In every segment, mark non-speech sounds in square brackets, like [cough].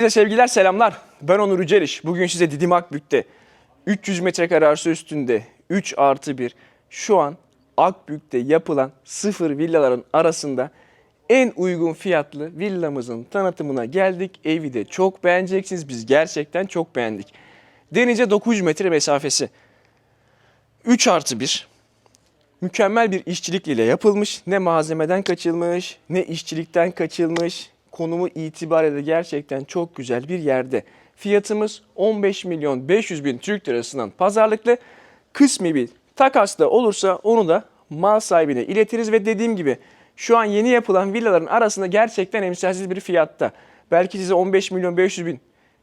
Herkese sevgiler selamlar. Ben Onur Yüceliş. Bugün size Didim Akbük'te 300 metrekare arsa üstünde 3 artı 1 şu an Akbük'te yapılan sıfır villaların arasında en uygun fiyatlı villamızın tanıtımına geldik. Evi de çok beğeneceksiniz. Biz gerçekten çok beğendik. Denize 900 metre mesafesi. 3 artı 1 mükemmel bir işçilik ile yapılmış. Ne malzemeden kaçılmış, ne işçilikten kaçılmış. Konumu itibariyle gerçekten çok güzel bir yerde. Fiyatımız 15 milyon 500 bin Türk lirasından pazarlıklı. Kısmi bir takas da olursa onu da mal sahibine iletiriz ve dediğim gibi şu an yeni yapılan villaların arasında gerçekten emsalsiz bir fiyatta. Belki size 15 milyon 500 bin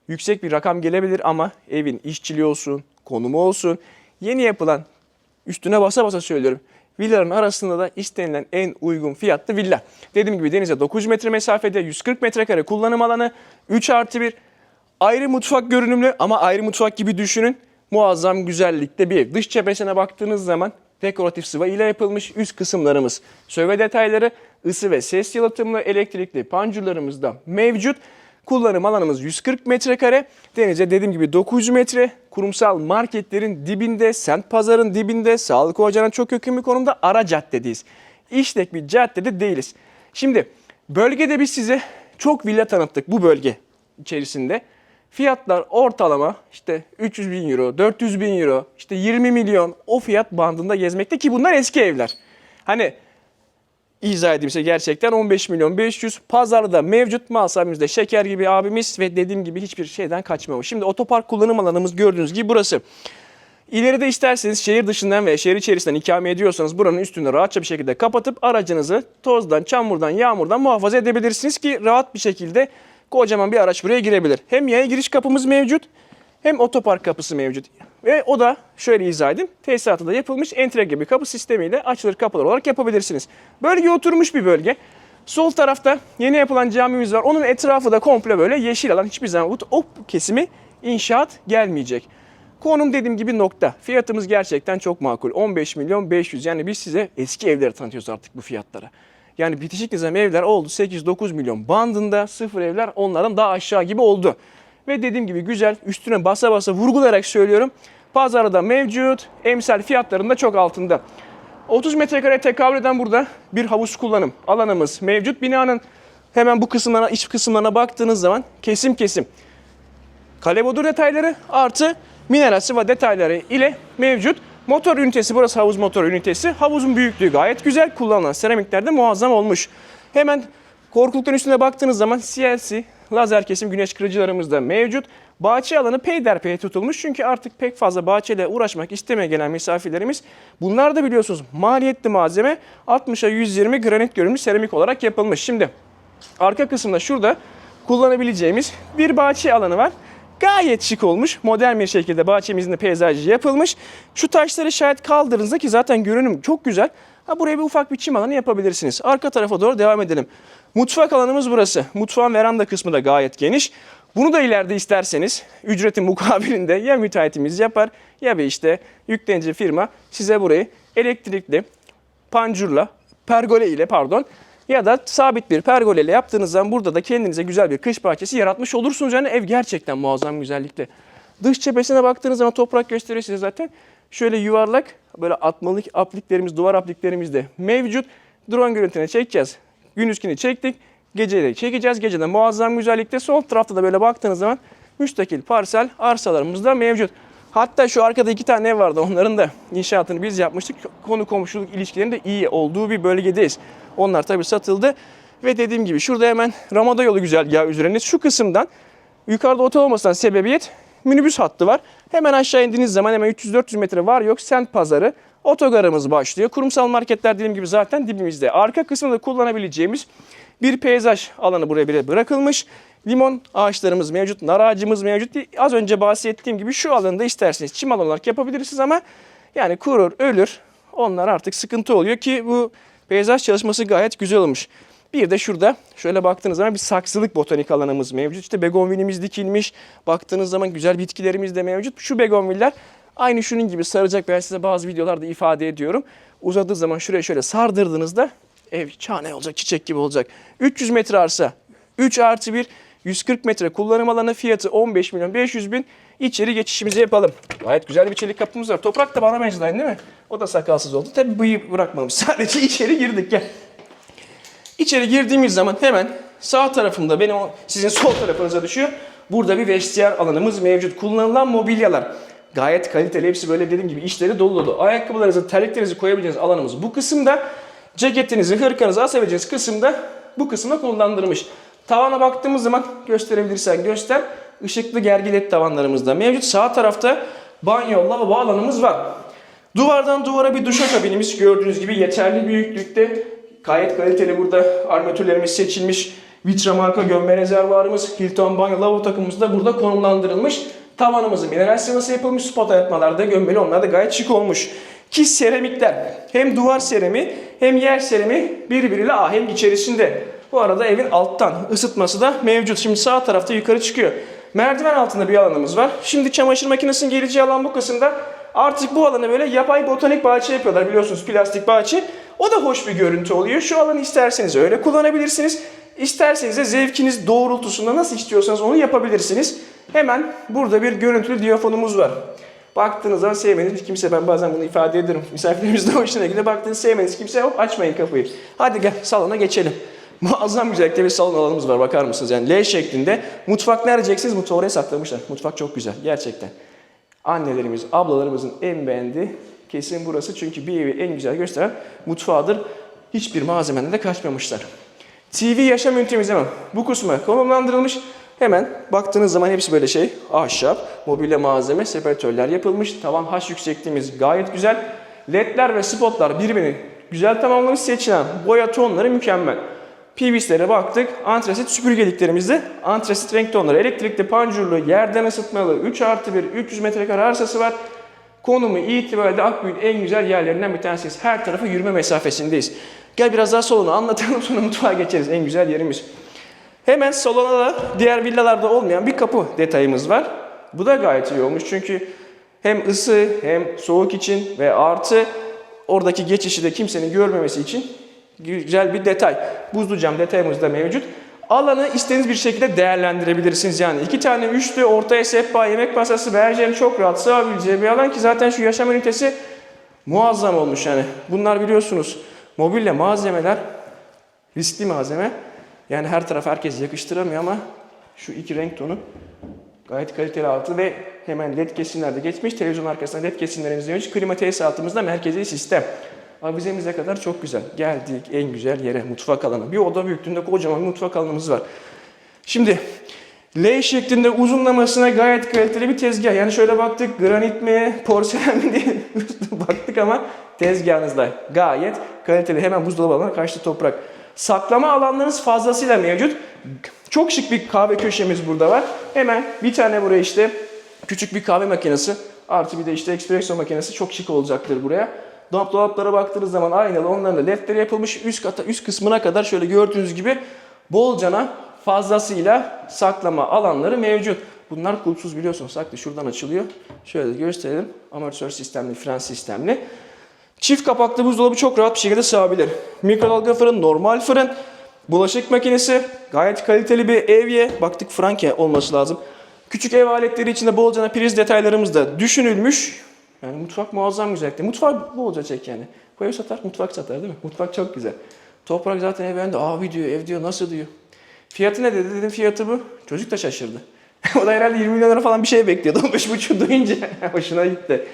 yüksek bir rakam gelebilir ama evin işçiliği olsun, konumu olsun, yeni yapılan üstüne basa basa söylüyorum. Villaların arasında da istenilen en uygun fiyatlı villa. Dediğim gibi denize 900 metre mesafede 140 metrekare kullanım alanı 3 artı 1 ayrı mutfak görünümlü ama ayrı mutfak gibi düşünün. Muazzam güzellikte bir ev. Dış cephesine baktığınız zaman dekoratif sıva ile yapılmış üst kısımlarımız. Söve detayları, ısı ve ses yalıtımlı elektrikli pancurlarımız da mevcut. Kullanım alanımız 140 metrekare. Denize dediğim gibi 900 metre. Kurumsal marketlerin dibinde, semt pazarın dibinde, sağlık ocağına çok yakın bir konumda ara caddedeyiz. İşlek bir caddede değiliz. Şimdi bölgede biz size çok villa tanıttık bu bölge içerisinde. Fiyatlar ortalama işte 300 bin euro, 400 bin euro, işte 20 milyon o fiyat bandında gezmekte ki bunlar eski evler. Hani izah edeyim size gerçekten 15 milyon 500 pazarda mevcut mal sahibimizde şeker gibi abimiz ve dediğim gibi hiçbir şeyden kaçmamış. Şimdi otopark kullanım alanımız gördüğünüz gibi burası. İleride isterseniz şehir dışından veya şehir içerisinden ikame ediyorsanız buranın üstünü rahatça bir şekilde kapatıp aracınızı tozdan, çamurdan, yağmurdan muhafaza edebilirsiniz ki rahat bir şekilde kocaman bir araç buraya girebilir. Hem yaya giriş kapımız mevcut hem otopark kapısı mevcut. Ve o da şöyle izah edeyim. Tesisatı da yapılmış entre gibi kapı sistemiyle açılır kapılar olarak yapabilirsiniz. Bölge oturmuş bir bölge. Sol tarafta yeni yapılan camimiz var. Onun etrafı da komple böyle yeşil alan. Hiçbir zaman o- kesimi inşaat gelmeyecek. Konum dediğim gibi nokta. Fiyatımız gerçekten çok makul. 15 milyon 500. Yani biz size eski evleri tanıtıyoruz artık bu fiyatlara. Yani bitişik nizam evler oldu 8-9 milyon bandında. Sıfır evler onların daha aşağı gibi oldu. Ve dediğim gibi güzel üstüne basa basa vurgulayarak söylüyorum. Pazarda mevcut. Emsal fiyatlarında çok altında. 30 metrekare tekabül eden burada bir havuz kullanım alanımız mevcut. Binanın hemen bu kısımlarına, iç kısımlarına baktığınız zaman kesim kesim kale bodur detayları artı mineral sıva detayları ile mevcut. Motor ünitesi burası havuz motor ünitesi. Havuzun büyüklüğü gayet güzel. Kullanılan seramikler de muazzam olmuş. Hemen korkulukların üstüne baktığınız zaman CLC lazer kesim güneş kırıcılarımız da mevcut. Bahçe alanı peyderpey tutulmuş çünkü artık pek fazla bahçeyle uğraşmak istemeye gelen misafirlerimiz bunlar da biliyorsunuz maliyetli malzeme 60'a 120 granit görünümlü seramik olarak yapılmış. Şimdi arka kısımda şurada kullanabileceğimiz bir bahçe alanı var. Gayet şık olmuş. Modern bir şekilde bahçemizin de peyzajı yapılmış. Şu taşları şayet kaldırdığınızda ki zaten görünüm çok güzel. Ha, buraya bir ufak bir çim alanı yapabilirsiniz. Arka tarafa doğru devam edelim. Mutfak alanımız burası. Mutfağın veranda kısmı da gayet geniş. Bunu da ileride isterseniz ücretin mukabilinde ya müteahhitimiz yapar ya bir işte yüklenici firma size burayı elektrikli pancurla, pergole ile pardon ya da sabit bir pergole ile yaptığınız zaman burada da kendinize güzel bir kış bahçesi yaratmış olursunuz. Yani ev gerçekten muazzam güzellikte. Dış cephesine baktığınız zaman toprak gösteriyor size zaten. Şöyle yuvarlak böyle atmalık apliklerimiz, duvar apliklerimiz de mevcut. Drone görüntüne çekeceğiz. Gün üstünü çektik. Geceleri çekeceğiz. Gecede muazzam güzellikte. Sol tarafta da böyle baktığınız zaman müstakil parsel arsalarımız da mevcut. Hatta şu arkada iki tane ev vardı. Onların da inşaatını biz yapmıştık. Konu komşuluk ilişkilerinin de iyi olduğu bir bölgedeyiz. Onlar tabii satıldı. Ve dediğim gibi şurada hemen Ramada yolu güzergahı üzerinde şu kısımdan yukarıda otel olmasından sebebiyet minibüs hattı var. Hemen aşağı indiğiniz zaman hemen 300-400 metre var yok sent pazarı. Otogarımız başlıyor. Kurumsal marketler dediğim gibi zaten dibimizde. Arka kısmında kullanabileceğimiz bir peyzaj alanı buraya bile bırakılmış. Limon ağaçlarımız mevcut, nar ağacımız mevcut. Az önce bahsettiğim gibi şu alanda isterseniz çim alan olarak yapabilirsiniz ama yani kurur, ölür. Onlar artık sıkıntı oluyor ki bu peyzaj çalışması gayet güzel olmuş. Bir de şurada şöyle baktığınız zaman bir saksılık botanik alanımız mevcut. İşte begonvilimiz dikilmiş. Baktığınız zaman güzel bitkilerimiz de mevcut. Şu begonviller aynı şunun gibi saracak. Ben size bazı videolarda ifade ediyorum. Uzadığı zaman şuraya şöyle sardırdığınızda ev çane olacak, çiçek gibi olacak. 300 metre arsa, 3 artı 1, 140 metre kullanım alanı fiyatı 15 milyon 500 bin. İçeri geçişimizi yapalım. Gayet güzel bir çelik kapımız var. Toprak da bana benziyor değil mi? O da sakalsız oldu. Tabii bıyığı bırakmamış. [laughs] Sadece içeri girdik gel. İçeri girdiğimiz zaman hemen sağ tarafımda benim sizin sol tarafınıza düşüyor. Burada bir vestiyer alanımız mevcut. Kullanılan mobilyalar gayet kaliteli. Hepsi böyle dediğim gibi işleri dolu dolu. Ayakkabılarınızı, terliklerinizi koyabileceğiniz alanımız bu kısımda. Ceketinizi, hırkanızı asabileceğiniz kısımda bu kısımda kullandırmış. Tavana baktığımız zaman gösterebilirsen göster. Işıklı gergilet tavanlarımız da mevcut. Sağ tarafta banyo, lavabo alanımız var. Duvardan duvara bir duşakabinimiz gördüğünüz gibi yeterli büyüklükte. Gayet kaliteli burada armatürlerimiz seçilmiş. Vitra marka gömme rezervuarımız, Hilton banyo lavabo takımımız da burada konumlandırılmış. Tavanımızı mineral sıvası yapılmış. Spot ayatmalarda gömmeli onlar da gayet şık olmuş. Ki seramikler hem duvar serami hem yer serami birbiriyle ahenk içerisinde. Bu arada evin alttan ısıtması da mevcut. Şimdi sağ tarafta yukarı çıkıyor. Merdiven altında bir alanımız var. Şimdi çamaşır makinesinin geleceği alan bu kısımda. Artık bu alanı böyle yapay botanik bahçe yapıyorlar biliyorsunuz plastik bahçe. O da hoş bir görüntü oluyor. Şu alanı isterseniz öyle kullanabilirsiniz. İsterseniz de zevkiniz doğrultusunda nasıl istiyorsanız onu yapabilirsiniz. Hemen burada bir görüntülü diyafonumuz var. Baktığınız zaman sevmediğiniz kimse ben bazen bunu ifade ederim. [laughs] Misafirlerimiz de hoşuna gidiyor. Baktığınız sevmediğiniz kimse hop açmayın kapıyı. Hadi gel salona geçelim. [laughs] Muazzam güzellikte bir salon alanımız var bakar mısınız? Yani L şeklinde. Mutfak ne diyeceksiniz? Mutfağı oraya saklamışlar. Mutfak çok güzel gerçekten. Annelerimiz, ablalarımızın en beğendiği kesin burası. Çünkü bir evi en güzel gösteren mutfağıdır. Hiçbir malzemeden de kaçmamışlar. TV yaşam ünitemiz hemen bu kısma konumlandırılmış. Hemen baktığınız zaman hepsi böyle şey. Ahşap, mobilya malzeme, separatörler yapılmış. Tavan haş yüksekliğimiz gayet güzel. LED'ler ve spotlar birbirini güzel tamamlamış seçilen boya tonları mükemmel. PVC'lere baktık. Antrasit süpürgeliklerimizde antrasit renk tonları. Elektrikli panjurlu, yerden ısıtmalı, 3 artı 1, 300 metrekare arsası var. Konumu itibariyle Akbük'ün en güzel yerlerinden bir tanesiyiz. Her tarafı yürüme mesafesindeyiz. Gel biraz daha salonu anlatalım [laughs] sonra mutfağa geçeriz. En güzel yerimiz. Hemen salona da diğer villalarda olmayan bir kapı detayımız var. Bu da gayet iyi olmuş çünkü hem ısı hem soğuk için ve artı oradaki geçişi de kimsenin görmemesi için güzel bir detay. Buzlu cam detayımız da mevcut. Alanı istediğiniz bir şekilde değerlendirebilirsiniz. Yani iki tane üçlü ortaya sehpa, yemek masası ve her şeyin çok rahat sığabileceği bir alan ki zaten şu yaşam ünitesi muazzam olmuş yani. Bunlar biliyorsunuz mobilya malzemeler riskli malzeme. Yani her taraf herkes yakıştıramıyor ama şu iki renk tonu gayet kaliteli altı ve hemen led kesimlerde geçmiş. Televizyon arkasında led kesimlerimiz mevcut. Klima tesisatımızda merkezi sistem. Avizemize kadar çok güzel. Geldik en güzel yere mutfak alanı. Bir oda büyüklüğünde kocaman bir mutfak alanımız var. Şimdi L şeklinde uzunlamasına gayet kaliteli bir tezgah. Yani şöyle baktık granit mi, porselen mi diye [laughs] baktık ama tezgahınızda gayet kaliteli. Hemen buzdolabı alanına karşı toprak. Saklama alanlarınız fazlasıyla mevcut. Çok şık bir kahve köşemiz burada var. Hemen bir tane buraya işte küçük bir kahve makinesi artı bir de işte espresso makinesi çok şık olacaktır buraya. Dolap dolaplara baktığınız zaman aynalı onların da ledleri yapılmış. Üst kata üst kısmına kadar şöyle gördüğünüz gibi bolcana fazlasıyla saklama alanları mevcut. Bunlar kulpsuz biliyorsunuz. Saklı şuradan açılıyor. Şöyle gösterelim. Amatör sistemli, fren sistemli. Çift kapaklı buzdolabı çok rahat bir şekilde sığabilir. Mikrodalga fırın, normal fırın, bulaşık makinesi, gayet kaliteli bir evye. Baktık Franke olması lazım. Küçük ev aletleri içinde bolcana priz detaylarımız da düşünülmüş. Yani mutfak muazzam güzellikte. Mutfak bolca çek yani. Bu ev satar, mutfak satar değil mi? Mutfak çok güzel. Toprak zaten ev beğendi. Abi diyor, ev diyor, nasıl diyor. Fiyatı ne dedi? Dedim fiyatı bu. Çocuk da şaşırdı. [laughs] o da herhalde 20 milyon lira falan bir şey bekliyordu. [laughs] 15,5 duyunca [laughs] hoşuna gitti.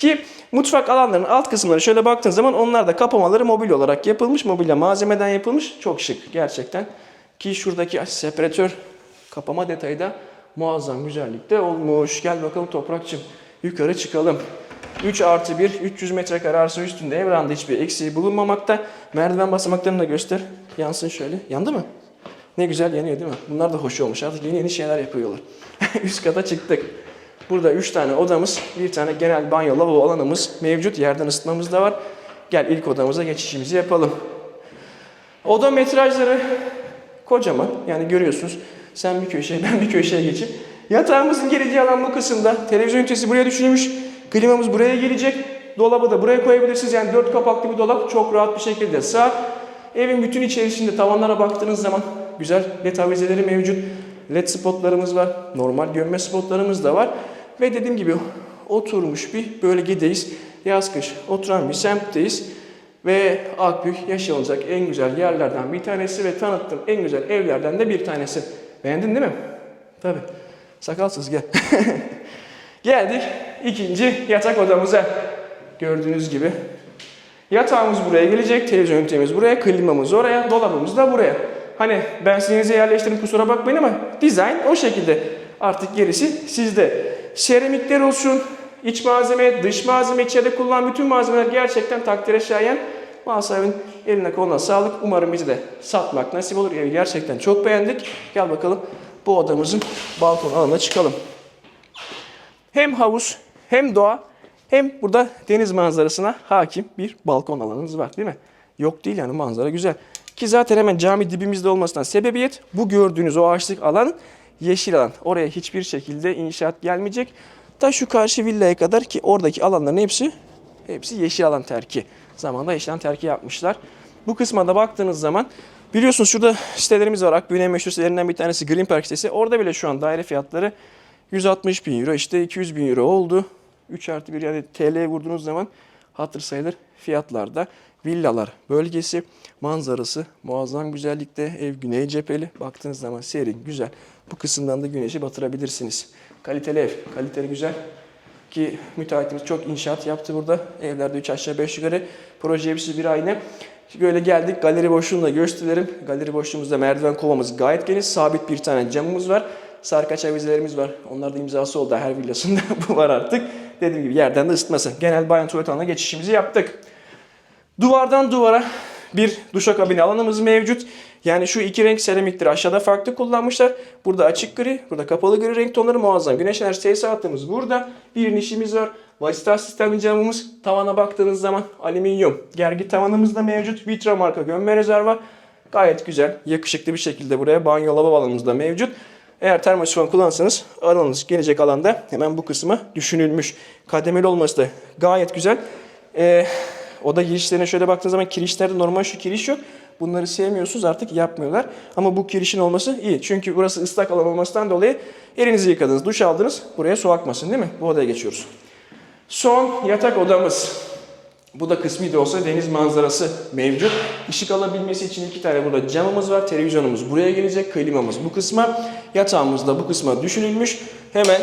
Ki mutfak alanlarının alt kısımları şöyle baktığın zaman onlar da kapamaları mobil olarak yapılmış. Mobilya malzemeden yapılmış. Çok şık gerçekten. Ki şuradaki separatör kapama detayı da muazzam güzellikte olmuş. Gel bakalım Toprakçım. Yukarı çıkalım. 3 artı 1, 300 metrekare arsa üstünde evranda hiçbir eksiği bulunmamakta. Merdiven basamaklarını da göster. Yansın şöyle. Yandı mı? Ne güzel yanıyor değil mi? Bunlar da hoş olmuş. Artık yeni yeni şeyler yapıyorlar. [laughs] Üst kata çıktık. Burada 3 tane odamız, bir tane genel banyo lavabo alanımız mevcut. Yerden ısıtmamız da var. Gel ilk odamıza geçişimizi yapalım. Oda metrajları kocaman. Yani görüyorsunuz. Sen bir köşeye, ben bir köşeye geçip. Yatağımızın geleceği alan bu kısımda. Televizyon ünitesi buraya düşünülmüş. Klimamız buraya gelecek. Dolabı da buraya koyabilirsiniz. Yani dört kapaklı bir dolap çok rahat bir şekilde sığar. Evin bütün içerisinde tavanlara baktığınız zaman güzel led avizeleri mevcut. led spotlarımız var. Normal gömme spotlarımız da var. Ve dediğim gibi oturmuş bir bölgedeyiz. Yaz kış oturan bir semtteyiz. Ve Akbük yaşanılacak en güzel yerlerden bir tanesi ve tanıttığım en güzel evlerden de bir tanesi. Beğendin değil mi? Tabii. Sakalsız gel. [laughs] Geldik ikinci yatak odamıza. Gördüğünüz gibi. Yatağımız buraya gelecek, televizyon ünitemiz buraya, klimamız oraya, dolabımız da buraya. Hani ben sizinize yerleştirdim kusura bakmayın ama dizayn o şekilde. Artık gerisi sizde. Seramikler olsun, iç malzeme, dış malzeme, içeride kullanılan bütün malzemeler gerçekten takdire şayan. Mal sahibinin eline koluna sağlık. Umarım bizi de satmak nasip olur. Evi gerçekten çok beğendik. Gel bakalım bu odamızın balkon alanına çıkalım. Hem havuz hem doğa hem burada deniz manzarasına hakim bir balkon alanımız var değil mi? Yok değil yani manzara güzel. Ki zaten hemen cami dibimizde olmasından sebebiyet bu gördüğünüz o ağaçlık alan yeşil alan. Oraya hiçbir şekilde inşaat gelmeyecek. Ta şu karşı villaya kadar ki oradaki alanların hepsi hepsi yeşil alan terki. Zamanında yeşil alan terki yapmışlar. Bu kısma da baktığınız zaman biliyorsunuz şurada sitelerimiz var. Akbük'ün en meşhur sitelerinden bir tanesi Green Park sitesi. Orada bile şu an daire fiyatları 160 bin euro işte 200 bin euro oldu. 3 artı 1 yani TL'ye vurduğunuz zaman hatır sayılır fiyatlarda. Villalar bölgesi, manzarası muazzam güzellikte. Ev güney cepheli. Baktığınız zaman serin, güzel. Bu kısımdan da güneşi batırabilirsiniz. Kaliteli ev, kaliteli güzel. Ki müteahhitimiz çok inşaat yaptı burada. Evlerde 3 aşağı 5 yukarı. Proje hepsi bir aynı. Böyle geldik galeri boşluğunu da gösterelim. Galeri boşluğumuzda merdiven kovamız gayet geniş. Sabit bir tane camımız var. Sarkaç avizelerimiz var. Onlar da imzası oldu her villasında. [laughs] Bu var artık. Dediğim gibi yerden de ısıtması. Genel banyo tuvalet alanına geçişimizi yaptık. Duvardan duvara bir duşakabini alanımız mevcut. Yani şu iki renk seramikleri aşağıda farklı kullanmışlar. Burada açık gri, burada kapalı gri renk tonları muazzam. Güneş enerji tesisatımız burada. Bir nişimiz var. Vasıta sistemli camımız. Tavana baktığınız zaman alüminyum. Gergi tavanımız da mevcut. Vitra marka gömme rezerva. Gayet güzel, yakışıklı bir şekilde buraya banyo lavabo alanımız da mevcut. Eğer termosifon kullanırsanız aranız gelecek alanda hemen bu kısma düşünülmüş. Kademeli olması da gayet güzel. Ee, oda girişlerine şöyle baktığınız zaman kirişlerde normal şu kiriş yok. Bunları sevmiyorsunuz artık yapmıyorlar. Ama bu kirişin olması iyi. Çünkü burası ıslak alan olmasından dolayı elinizi yıkadınız, duş aldınız. Buraya su akmasın değil mi? Bu odaya geçiyoruz. Son yatak odamız. Bu da kısmi de olsa deniz manzarası mevcut. Işık alabilmesi için iki tane burada camımız var. Televizyonumuz buraya gelecek. Klimamız bu kısma. Yatağımız da bu kısma düşünülmüş. Hemen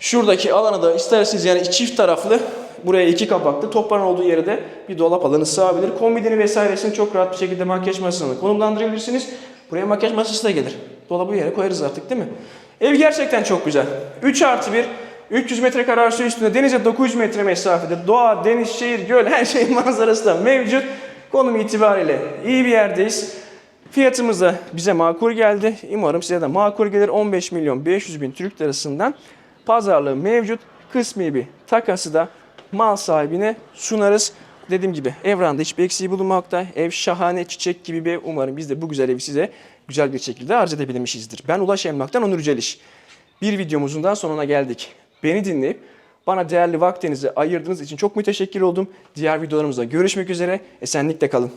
şuradaki alanı da isterseniz yani çift taraflı buraya iki kapaklı toprağın olduğu yere de bir dolap alanı sığabilir. Kombidini vesairesini çok rahat bir şekilde makyaj masasına konumlandırabilirsiniz. Buraya makyaj masası da gelir. Dolabı yere koyarız artık değil mi? Ev gerçekten çok güzel. 3 artı 1 300 metrekare arsa üstünde denize 900 metre mesafede doğa, deniz, şehir, göl her şey [laughs] manzarası da mevcut. Konum itibariyle iyi bir yerdeyiz. Fiyatımız da bize makul geldi. Umarım size de makul gelir. 15 milyon 500 bin Türk lirasından pazarlığı mevcut. Kısmi bir takası da mal sahibine sunarız. Dediğim gibi evranda hiçbir eksiği bulunmakta. Ev şahane çiçek gibi bir. Umarım biz de bu güzel evi size güzel bir şekilde arz edebilmişizdir. Ben Ulaş Emlak'tan Onur Yüceliş. Bir videomuzun daha sonuna geldik. Beni dinleyip bana değerli vaktinizi ayırdığınız için çok müteşekkir oldum. Diğer videolarımızda görüşmek üzere. Esenlikle kalın.